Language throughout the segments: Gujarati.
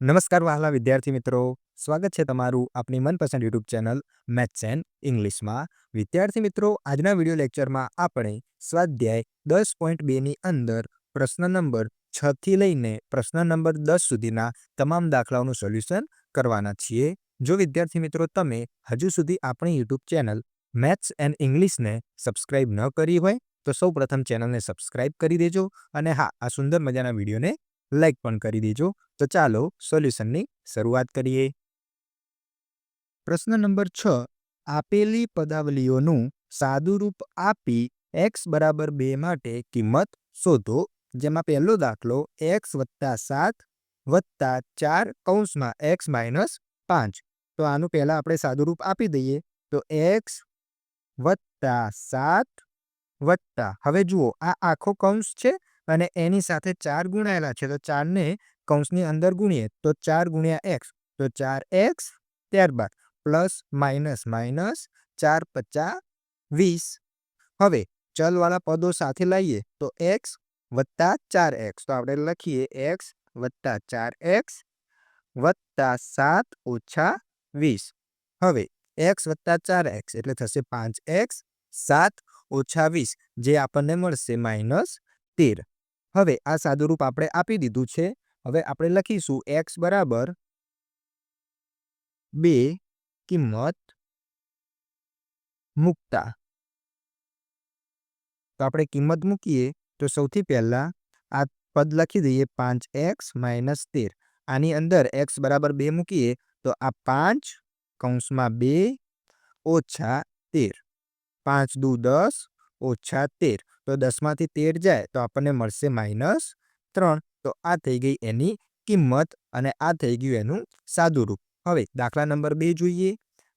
નમસ્કાર વહાલા વિદ્યાર્થી મિત્રો. સ્વાગત છે તમારું આપણી મનપસંદ યુટ્યુબ ચેનલ મેથ્સ એન્ડ ઇંગ્લિશમાં. વિદ્યાર્થી મિત્રો, આજના વીડિયો લેક્ચરમાં આપણે સ્વાધ્યાય દસ પોઈન્ટ બેની અંદર પ્રશ્ન નંબર છથી લઈને પ્રશ્ન નંબર દસ સુધીના તમામ દાખલાઓનું સોલ્યુશન કરવાના છીએ. જો વિદ્યાર્થી મિત્રો, તમે હજુ સુધી આપણી યુટ્યુબ ચેનલ મેથ્સ એન્ડ ઇંગ્લિશને સબસ્ક્રાઇબ ન કરી હોય, તો સૌ પ્રથમ ચેનલને સબસ્ક્રાઇબ કરી દેજો અને હા, આ સુંદર મજાના વિડીયોને લાઇક પણ કરી દેજો. તો ચાલો સોલ્યુશનની શરૂઆત કરીએ. પ્રશ્ન નંબર છ. આપેલી પદાવલીઓનું સાદુરૂપ આપી એક્સ બરાબર બે માટે કિંમત શોધો, જેમાં પહેલો દાખલો એક્સ વત્તા સાત વત્તા ચાર કૌંસમાં એક્સ માઇનસ પાંચ. તો આનું પહેલાં આપણે સાદુરૂપ આપી દઈએ. તો એક્સ વત્તા સાત વત્તા, હવે જુઓ, આ આખો કૌંસ છે અને એની સાથે ચાર ગુણાયેલા છે. તો ચારને કૌંસની અંદર ગુણીએ તો ચાર ગુણ્યા એક્સ, તો ચાર એક્સ ત્યારબાદ પ્લસ, માઇનસ માઇનસ ચાર પચા વીસ. હવે ચલવાળા પદો સાથે લઈએ તો એક્સ વત્તા ચાર એક્સ, તો આપણે લખીએ એક્સ વત્તા ચાર એક્સ વત્તા સાત ઓછા વીસ. હવે એક્સ વત્તા ચાર એક્સ એટલે થશે પાંચ એક્સ સાત ઓછા વીસ, જે આપણને મળશે માઇનસ તેર. હવે આ સાદુરૂપ આપણે આપી દીધું છે. હવે આપણે લખીશું એક્સ બરાબર બે કિંમત મૂકતા. તો આપણે કિંમત મૂકીએ તો સૌથી પહેલાં આ પદ લખી દઈએ પાંચ એક્સ માઇનસ તેર. આની અંદર એક્સ બરાબર બે મૂકીએ તો આ પાંચ કૌંસમાં બે ઓછા તેર. પાંચ દુ દસ ઓછા તેર. તો દસમાંથી તેર જાય તો આપણને મળશે માઇનસ ત્રણ. તો આ થઈ ગઈ એની કિંમત અને આ થઈ ગયું એનું સાદુરૂપ. હવે દાખલા નંબર બે જોઈએ.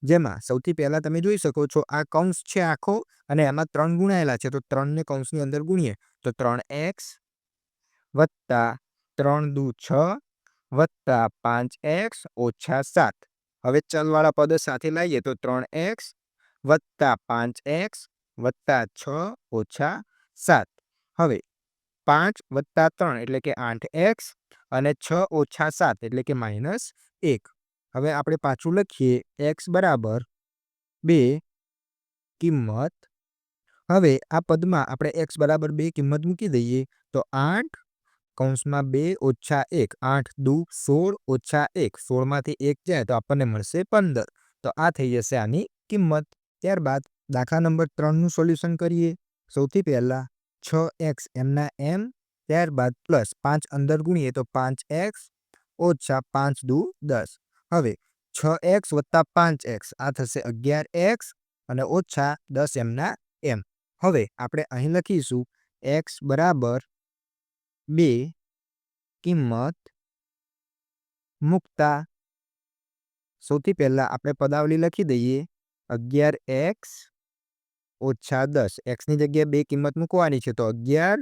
જેમાં સૌથી પહેલાં તમે જોઈ શકો છો આ કૌંસ છે આખો અને એમાં ત્રણ ગુણાયેલા છે. તો ત્રણને કૌંસની અંદર ગુણીએ તો ત્રણ એક્સ વત્તા ત્રણ દુ છ વત્તા પાંચ એક્સ ઓછા સાત. હવે ચલવાળા પદ સાથે લાવીએ તો ત્રણ એક્સ વત્તા પાંચ એક્સ વત્તા છ ઓછા સાત. હવે પાંચ વત્તા ત્રણ એટલે કે આઠ એક્સ અને છ ઓછા સાત એટલે કે માઇનસ એક. હવે આપણે પાછું લખીએ, એક્સ બરાબર બે કિંમત. હવે આ પદમાં આપણે એક્સ બરાબર બે કિંમત મૂકી દઈએ, તો આઠ કૌંસમાં બે ઓછા એક, આઠ દુ સોળ ઓછા એક. સોળમાંથી એક જાય તો આપણને મળશે પંદર. તો આ થઈ જશે આની કિંમત. ત્યારબાદ દાખલા નંબર ત્રણનું સોલ્યુશન કરીએ. સૌથી પહેલાં છ એક્સ એમના એમ, ત્યારબાદ પ્લસ પાંચ અંદર ગુણીએ તો પાંચ એક્સ ઓછા પાંચ દુ દસ. હવે છ એક્સ વત્તા પાંચ એક્સ, આ થશે અગિયાર એક્સ અને ઓછા દસ એમના એમ. હવે આપણે અહીં લખીશું એક્સ બરાબર બે કિંમત મૂકતા સૌથી પહેલાં આપણે પદાવલી લખી દઈએ અગિયાર એક્સ ઓછા દસ. એક્સની જગ્યાએ બે કિંમત મૂકવાની છે તો અગિયાર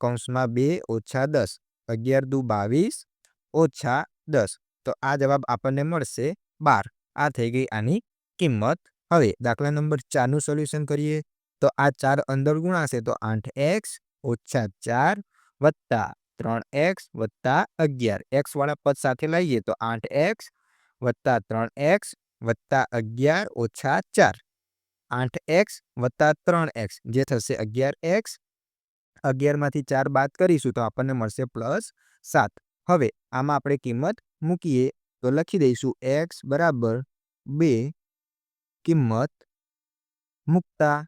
કૌંસમાં બે ઓછા દસ. અગિયાર દુ બાવીસ ઓછા દસ. તો આ જવાબ આપણને મળશે બાર. આ થઈ ગઈ આની કિંમત. હવે દાખલા નંબર ચારનું સોલ્યુશન કરીએ. તો આ ચાર અંદર ગુણાશે તો આઠ એક્સ ઓછા ચાર વત્તા ત્રણ એક્સ વત્તા અગિયાર. એક્સ વાળા પદ સાથે લઈએ તો આઠ એક્સ વત્તા ત્રણ એક્સ વત્તા અગિયાર ઓછા ચાર. આઠ એક્સ વત્તા ત્રણ એક્સ, જે થશે અગિયાર એક્સ. અગિયારમાંથી ચાર બાદ કરીશું તો આપણને મળશે પ્લસ સાત. હવે આમાં આપણે કિંમત મૂકીએ તો લખી દઈશું એક્સ બરાબર બે કિંમત મૂકતા.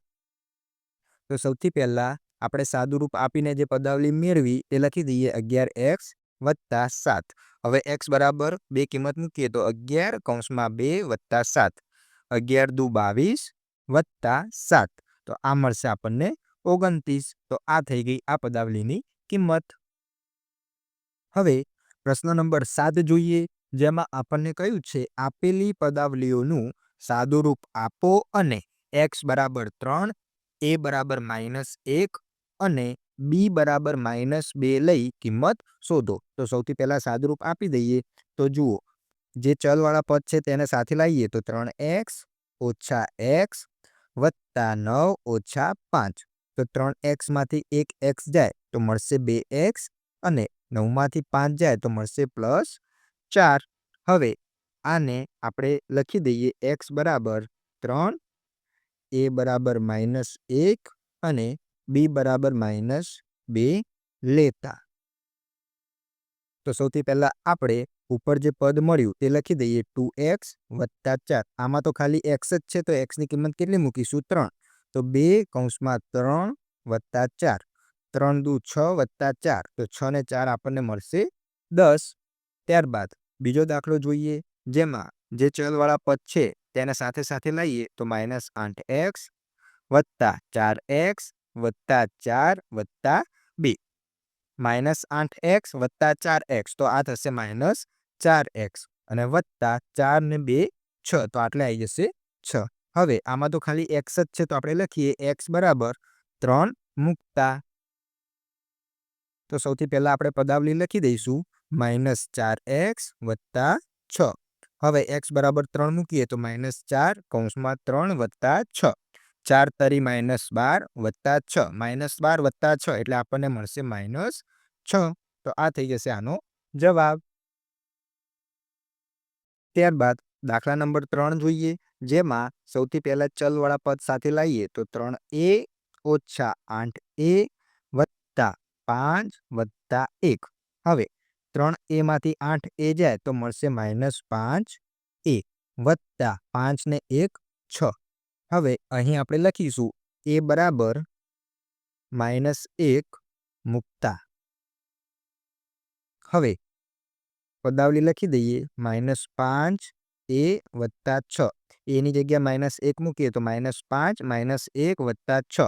તો સૌથી પહેલાં આપણે સાદુરૂપ આપીને જે પદાવલી મેળવી તે લખી દઈએ અગિયાર એક્સ વત્તા સાત. હવે એક્સ બરાબર બે કિંમત મૂકીએ તો અગિયાર કૌંસમાં બે વત્તા સાત. અગિયાર દુ બાવીસ વત્તા સાત. તો આ મળશે આપણને ઓગણત્રીસ. તો આ થઈ ગઈ આ પદાવલીની કિંમત. હવે પ્રશ્ન નંબર સાત જોઈએ, જેમાં આપણને કહ્યું છે, આપેલી પદાવલીઓનું સાદુરૂપ આપો અને એક્સ બરાબર ત્રણ, એ બરાબર માઇનસ એક અને બી બરાબર માઇનસ બે લઈ કિંમત શોધો. તો સૌથી પહેલાં સાદુરૂપ આપી દઈએ. તો જુઓ, જે ચલવાળા પદ છે તેને સાથે લાવીએ તો ત્રણ એક્સ ઓછા એક્સ વત્તા નવ ઓછા પાંચ. તો ત્રણ એક્સમાંથી એક એક્સ જાય તો મળશે બે એક્સ અને નવમાંથી પાંચ જાય તો મળશે પ્લસ ચાર. હવે આને આપણે લખી દઈએ એક્સ બરાબર ત્રણ, એ બરાબર માઇનસ એક અને બી બરાબર માઇનસ બે લેતા. તો સૌથી પહેલાં આપણે ઉપર જે પદ મળ્યું તે લખી દઈએ ટુ એક્સ વત્તા ચાર. આમાં તો ખાલી એક્સ જ છે, તો એક્સની કિંમત કેટલી મૂકીશું? ત્રણ. તો બે કૌંસમાં ત્રણ વત્તા ચાર. ત્રણ દુ છ વત્તા ચાર. તો છ ને ચાર આપણને મળશે દસ. ત્યારબાદ બીજો દાખલો જોઈએ, જેમાં જે ચલવાળા પદ છે તેને સાથે સાથે લઈએ તો માઇનસ આઠ એક્સ વત્તા ચાર એક્સ વત્તા ચાર વત્તા બે. માઇનસ આઠ એક્સ વત્તા ચાર એક્સ. તો આ થશે માઇનસ ચાર એક્સ અને વત્તા ચાર ને બે છ, તો આટલે આવી જશે છ. હવે આમાં તો ખાલી એક્સ જ છે, તો આપણે લખીએ એક્સ બરાબર ત્રણ મૂકતા. તો સૌથી પહેલાં આપણે પદાવલી લખી દઈશું. માઇનસ ચાર એક્સ વત્તા છ. હવે એક્સ બરાબર ત્રણ મૂકીએ તો માઇનસ ચાર કૌંસમાં ત્રણ વત્તા છ. ચાર તરી માઇનસ બાર વત્તા છ. માઇનસ બાર વત્તા છ એટલે આપણને મળશે માઇનસ છ. તો આ થઈ જશે આનો જવાબ. ત્યારબાદ દાખલા નંબર ત્રણ જોઈએ, જેમાં સૌથી પહેલા ચલવાળા પદ સાથે લાવીએ તો ત્રણ એ ઓછા આઠ એ વત્તા પાંચ વત્તા એક. હવે ત્રણ એમાંથી આઠ એ જાય તો મળશે માઇનસ પાંચ એ વત્તા પાંચ ને એક છ. હવે અહીં આપણે લખીશું એ બરાબર માઇનસ એક મૂકતા. હવે પદાવલી લખી દઈએ. માઇનસ પાંચ એ વત્તા છ. એની જગ્યા માઇનસ એક મૂકીએ તો માઇનસ પાંચ, માઇનસ એક વત્તા છ.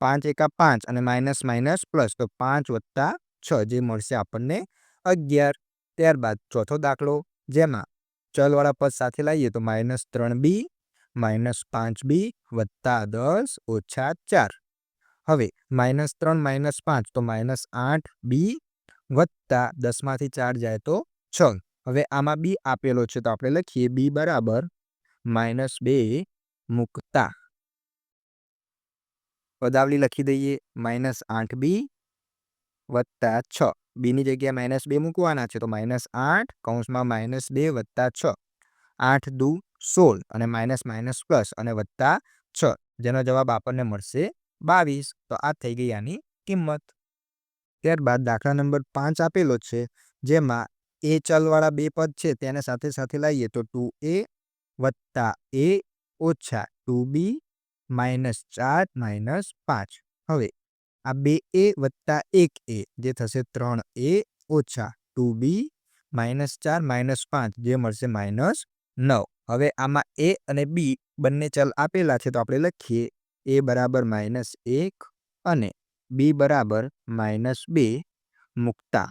પાંચ એકા પાંચ અને માઇનસ માઇનસ પ્લસ તો પાંચ વત્તા છ જે મળશે આપણને અગિયાર. ત્યારબાદ ચોથો દાખલો જેમાં ચલવાળા પદ સાથે લાવીએ તો માઇનસ ત્રણ બી, માઇનસ પાંચ બી વત્તા દસ ઓછા ચાર. હવે માઇનસ ત્રણ, માઇનસ પાંચ તો માઇનસ આઠ બી વત્તા દસમાંથી ચાર જાય તો છ હવે આમાં બી આપેલો છે તો આપણે લખીએ, બી બરાબર માઇનસ બે મૂકતા. પદાવલી લખી દઈએ, માઇનસ આઠ બી વત્તા છ. બીની જગ્યાએ માઇનસ બે મૂકવાના છે તો માઇનસ આઠ કૌંસમાં માઇનસ બે વત્તા છ. આઠ દુ સોળ અને માઇનસ માઇનસ પ્લસ અને વત્તા છ. જેનો જવાબ આપણને મળશે બાવીસ. તો આ થઈ ગઈ આની કિંમત. ત્યારબાદ દાખલા નંબર પાંચ આપેલો છે, જેમાં એ ચલવાળા બે પદ છે તેને સાથે સાથે લાવીએ તો ટુ એ વત્તા એ ઓછા ટુ બી માઇનસ ચાર માઇનસ પાંચ. હવે આ બે એ વત્તા એક એ જે થશે ત્રણ એ ઓછા ટુ બી માઇનસ ચાર માઇનસ પાંચ જે મળશે માઇનસ નવ. હવે આમાં એ અને બી બંને ચલ આપેલા છે, તો આપણે લખીએ એ બરાબર માઇનસ એક અને બી બરાબર માઇનસ બે મૂકતા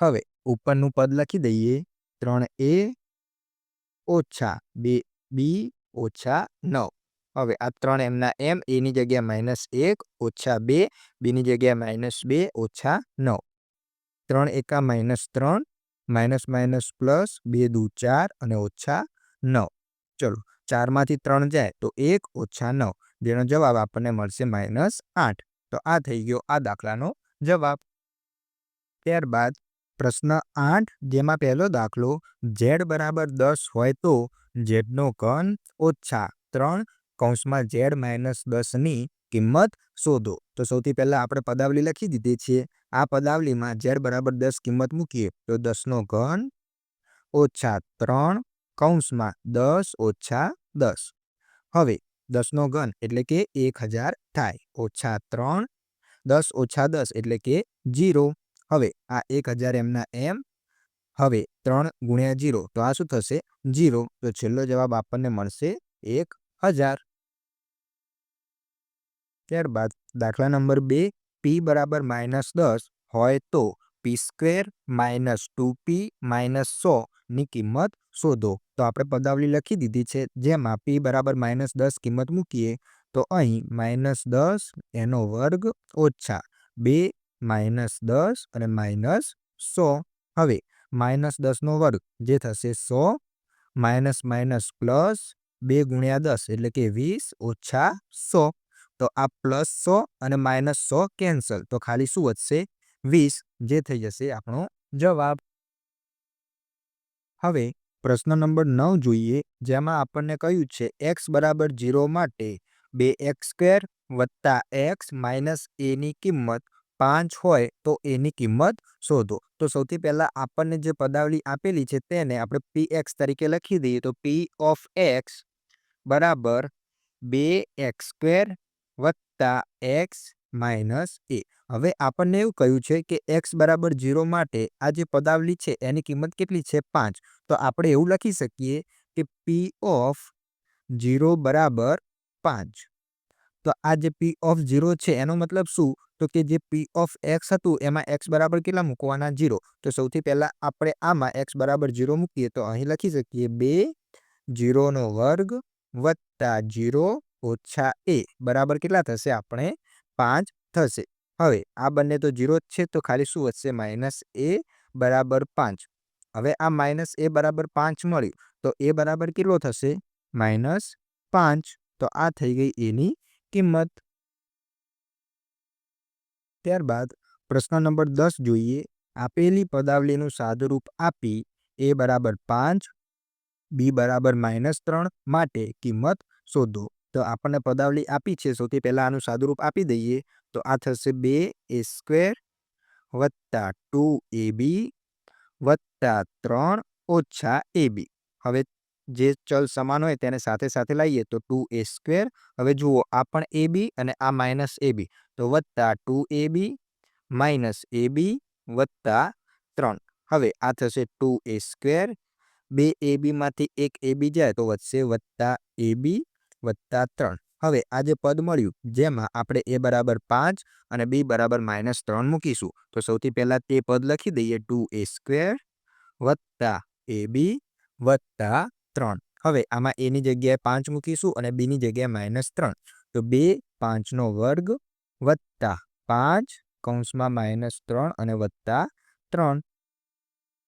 હવે ઉપરનું પદ લખી દઈએ. ત્રણ એ ઓછા બે બી ઓછા નવ. હવે આ ત્રણ એમના એમ એની જગ્યાએ માઇનસ એક ઓછા બે બીની જગ્યાએ માઇનસ બે ઓછા નવ. ત્રણ એકા માઇનસ ત્રણ માઇનસ માઇનસ પ્લસ બે દુ ચાર અને ઓછા નવ. ચલો, ચારમાંથી ત્રણ જાય તો એક ઓછા નવ. જેનો જવાબ આપણને મળશે માઇનસ આઠ. તો આ થઈ ગયો આ દાખલાનો જવાબ. ત્યારબાદ પ્રશ્ન આઠ, જેમાં પહેલો દાખલો ઝેડ બરાબર દસ હોય તો ઝેડનો ઘન ઓછા ત્રણ કૌંસમાં ઝેડ માઇનસ દસની કિંમત શોધો. તો સૌથી પહેલાં આપણે પદાવલી લખી દીધી છે. આ પદાવલીમાં ઝેડ બરાબર દસ કિંમત મૂકીએ તો દસનો ઘન ઓછા ત્રણ કૌંસમાં દસ ઓછા દસ. હવે દસનો ઘન એટલે કે એક હજાર થાય. ઓછા ત્રણ, દસ ઓછા દસ એટલે કે જીરો હવે આ એક હજાર એમના એમ, હવે ત્રણ ગુણ્યા જીરો, તો આ શું થશે? જીરો. તો છેલ્લો જવાબ આપણને મળશે એક હજાર. ત્યારબાદ દાખલા નંબર બે પી બરાબર માઇનસ દસ હોય તો P square minus two P minus સોની કિંમત શોધો. તો આપણે પદાવલી લખી દીધી છે, જેમાં પી બરાબર માઇનસ દસ કિંમત મૂકીએ, તો અહીં માઇનસ દસ એનો વર્ગ ઓછા બે માઇનસ દસ અને માઇનસ સો. હવે માઇનસ દસનો વર્ગ, જે થશે સો. માઇનસ માઇનસ પ્લસ બે ગુણ્યા દસ, એટલે કે વીસ ઓછા સો. તો આ પ્લસ સો અને માઇનસ સો કેન્સલ. તો ખાલી શું વધશે? વીસ, જે થઈ જશે આપણો જવાબ. હવે, પ્રશ્ન નંબર નવ જોઈએ, જેમાં આપણને કહ્યું છે, એક્સ બરાબર જીરો માટે બે એક્સ સ્ક્વેર વત્તા એક્સ માઇનસ એની કિંમત. પાંચ હોય તો એની કિંમત શોધો. તો સૌથી પહેલાં આપણને જે પદાવલી આપેલી છે તેને આપણે પી એક્સ તરીકે લખી દઈએ તો પી ઓફ એક્સ બરાબર બે એક્સ સ્ક્વેર વત્તા એક્સ માઇનસ એ હવે આપણને એવું કહ્યું છે કે એક્સ બરાબર ઝીરો માટે આ જે પદાવલી છે એની કિંમત કેટલી છે? પાંચ. તો આપણે એવું લખી શકીએ કે પી ઓફ ઝીરો બરાબર પાંચ. તો આ જે પી ઓફ ઝીરો છે, એનો મતલબ શું? તો કે જે પી ઓફ એક્સ હતું, એમાં એક્સ બરાબર કેટલા મૂકવાના? ઝીરો તો સૌથી પહેલાં આપણે આમાં એક્સ બરાબર ઝીરો મૂકીએ. તો અહીં લખી શકીએ બે ઝીરોનો વર્ગ વત્તા ઝીરો ઓછા એ બરાબર કેટલા થશે? આપણે પાંચ થશે. હવે, આ બંને તો ઝીરો જ છે, તો ખાલી શું વધશે? માઇનસ એ બરાબર પાંચ. હવે આ માઇનસ એ બરાબર પાંચ મળ્યું. તો એ બરાબર કેટલો થશે? માઇનસ પાંચ. તો આ થઈ ગઈ એની કિંમત? ત્યારબાદ પ્રશ્ન નંબર દસ જોઈએ. આપેલી પદાવલીનું સાદુરૂપ આપી એ બરાબર પાંચ, બી બરાબર માઇનસ ત્રણ માટે કિંમત શોધો. તો આપણને પદાવલી આપી છે, સૌથી પહેલાં આનું સાદુરૂપ આપી દઈએ. તો આ થશે બે એ સ્ક્વેર વત્તા ટુ એ બી વત્તા ત્રણ ઓછા એ બી. હવે જે ચલ સમાન હોય તેને સાથે સાથે લાવીએ તો ટુ એ સ્ક્વેર. હવે જુઓ, આ પણ એ બી અને આ માઇનસ એ બી. તો વત્તા ટુ એ બી માઇનસ એ બી વત્તા ત્રણ. હવે આ થશે ટુ એ સ્ક્વેર. બે એ બીમાંથી એક એ બી જાય તો વધશે વત્તા એ બી વત્તા ત્રણ. હવે આ જે પદ મળ્યું, જેમાં આપણે એ બરાબર પાંચ અને બી બરાબર માઇનસ ત્રણ મૂકીશું. તો સૌથી પહેલાં તે પદ લખી દઈએ ટુ એ સ્ક્વેર વત્તા એ બી વત્તા ત્રણ. હવે આમાં એની જગ્યાએ પાંચ મૂકીશું અને બીની જગ્યાએ માઇનસ ત્રણ. તો બે પાંચનો વર્ગ વત્તા પાંચ કૌંસમાં માઇનસ ત્રણ અને વત્તા ત્રણ.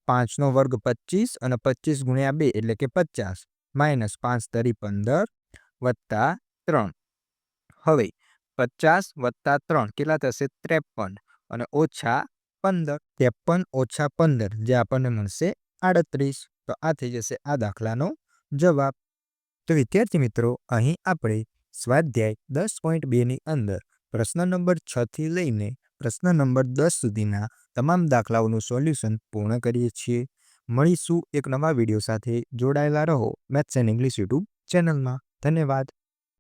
પાંચનો વર્ગ પચીસ અને પચીસ ગુણ્યા બે એટલે કે પચાસ. માઇનસ પાંચ તરી પંદર વત્તા ત્રણ. હવે પચાસ વત્તા ત્રણ કેટલા થશે? ત્રેપન અને ઓછા પંદર. ત્રેપન ઓછા પંદર જે આપણને મળશે આડત્રીસ. તો આ થઈ જશે આ દાખલાનો જવાબ. તો વિદ્યાર્થી મિત્રો, અહીં આપણે સ્વાધ્યાય દસ પોઈન્ટ બેની અંદર પ્રશ્ન નંબર છથી લઈને પ્રશ્ન નંબર દસ સુધીના તમામ દાખલાઓનું સોલ્યુશન પૂર્ણ કરીએ છીએ. મળીશું એક નવા વીડિયો સાથે. જોડાયેલા રહો. મેથ્સ એન્ડ ઇંગ્લિશ યુટ્યુબ ચેનલમાં. ધન્યવાદ.